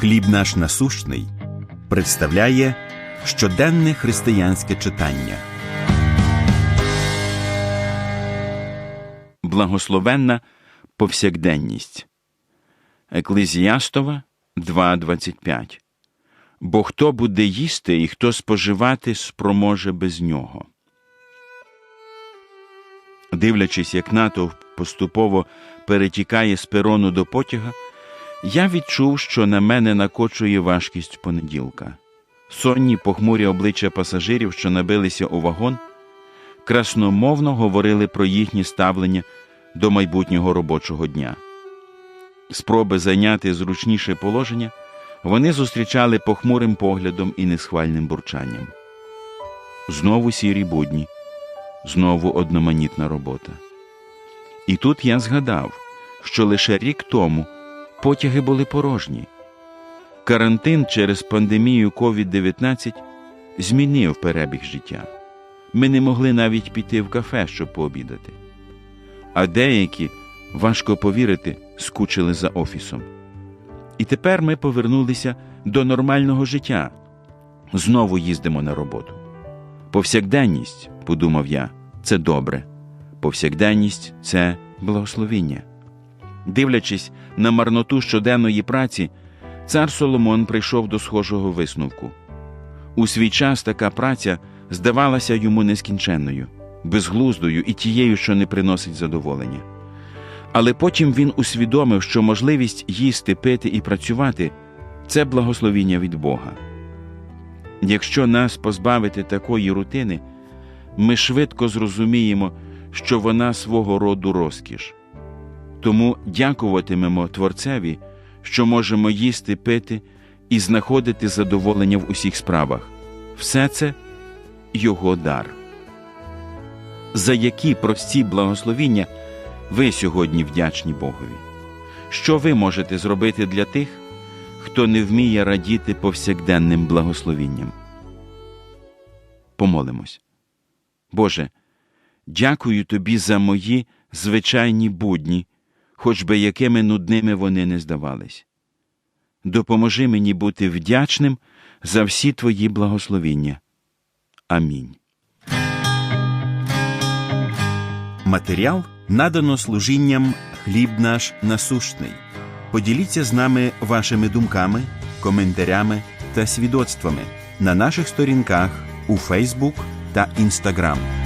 Хліб наш насущний представляє щоденне християнське читання. Благословенна повсякденність. Еклезіастова 2.25. Бо хто буде їсти і хто споживати спроможе без нього. Дивлячись, як натовп поступово перетікає з перону до потяга, я відчув, що на мене накочує важкість понеділка. Сонні похмурі обличчя пасажирів, що набилися у вагон, красномовно говорили про їхнє ставлення до майбутнього робочого дня. Спроби зайняти зручніше положення вони зустрічали похмурим поглядом і несхвальним бурчанням. Знову сірі будні, знову одноманітна робота. І тут я згадав, що лише рік тому потяги були порожні. Карантин через пандемію COVID-19 змінив перебіг життя. Ми не могли навіть піти в кафе, щоб пообідати. А деякі, важко повірити, скучили за офісом. І тепер ми повернулися до нормального життя. Знову їздимо на роботу. Повсякденність, подумав я, це добре. Повсякденність це благословіння. Дивлячись на марноту щоденної праці, цар Соломон прийшов до схожого висновку. У свій час така праця здавалася йому нескінченною, безглуздою і тією, що не приносить задоволення. Але потім він усвідомив, що можливість їсти, пити і працювати це благословіння від Бога. Якщо нас позбавити такої рутини, ми швидко зрозуміємо, що вона свого роду розкіш. Тому дякуватимемо Творцеві, що можемо їсти, пити і знаходити задоволення в усіх справах. Все це Його дар. За які прості благословіння ви сьогодні вдячні Богові? Що ви можете зробити для тих, хто не вміє радіти повсякденним благословінням? Помолимось. Боже, дякую Тобі за мої звичайні будні, хоч би якими нудними вони не здавались. Допоможи мені бути вдячним за всі Твої благословіння. Амінь. Матеріал надано служінням хліб наш насущний. Поділіться з нами вашими думками, коментарями та свідоцтвами на наших сторінках у Фейсбук та Інстаграм.